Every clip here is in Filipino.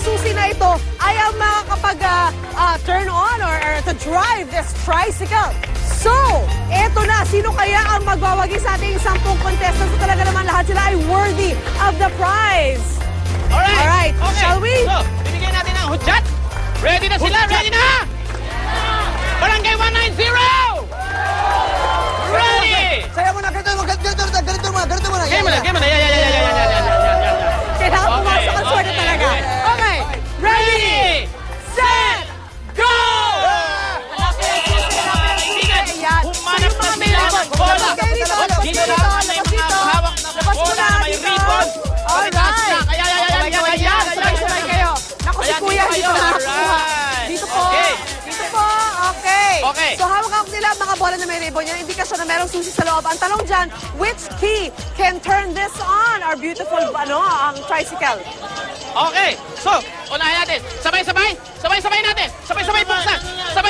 susi na ito ay ang makakapag-turn on or, or to drive this tricycle. So, eto na. Sino kaya ang magbawagi sa ating sampung contestants? So, talaga naman lahat sila ay worthy of the prize. Alright. Alright, Okay. shall we? So, bibigyan natin ng hudyat. Ready na sila? Ready na? Barangay 190! Bola na may ribbon. Yan indikasyon na merong susi sa loob. Ang tanong dyan, which key can turn this on? Our beautiful, ano, ang tricycle. Okay, so, unahin natin. Sabay-sabay, sabay-sabay natin. Sabay-sabay buksan. Sabay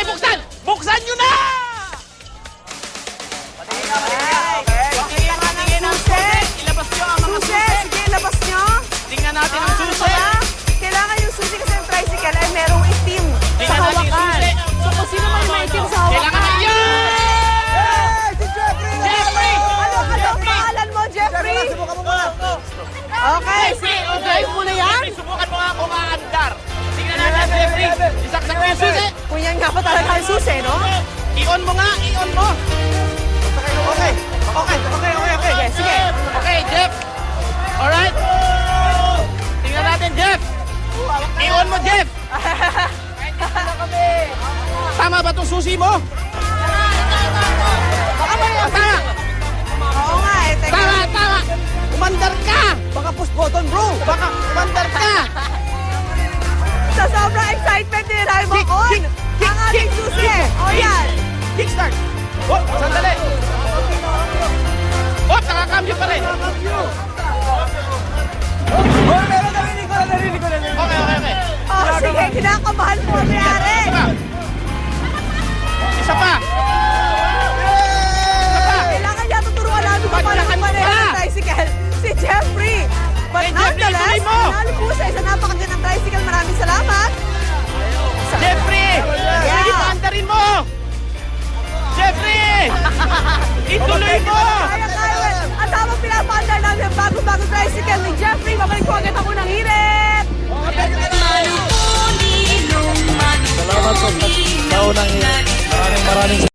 Okay, sige, drive mo na yan. Subukan mo nga kung maandar. Tingnan natin, Jeffrey. Isaksak mo yung susi. Kung yan nga pa talaga ang susi, no? I-on mo nga, i-on mo. Okay, okay, okay, okay, okay. Sige, sige. Okay, Jeff. Alright. Tingnan natin, Jeff. I-on mo, Jeff. Tama ba itong susi mo? Ah, Tama. Oo nga eh. Tama, tama. Umandar ka. Baka push button, bro. Baka umandar ka. Sa sobrang excitement ni Raymond Kick, on, kick, ang ating susi. O yan. Kickstart. Oh, sandali. Oh, nakakambyo pa rin. Oh, meron narinig ko, narinig ko, narinig ko. Okay, okay, okay. Oh, sige, kinakabahan ang mayari. Isa nanalo po siya sa napakagandang tricycle. Maraming salamat. Jeffrey! Yeah. Sige, paandarin mo! Jeffrey! Ituloy mo! At habang pinapaandar namin ang bagong-bagong tricycle ni Jeffrey, babalik po agad ako ng hirit. Salamat po sa unang Maraming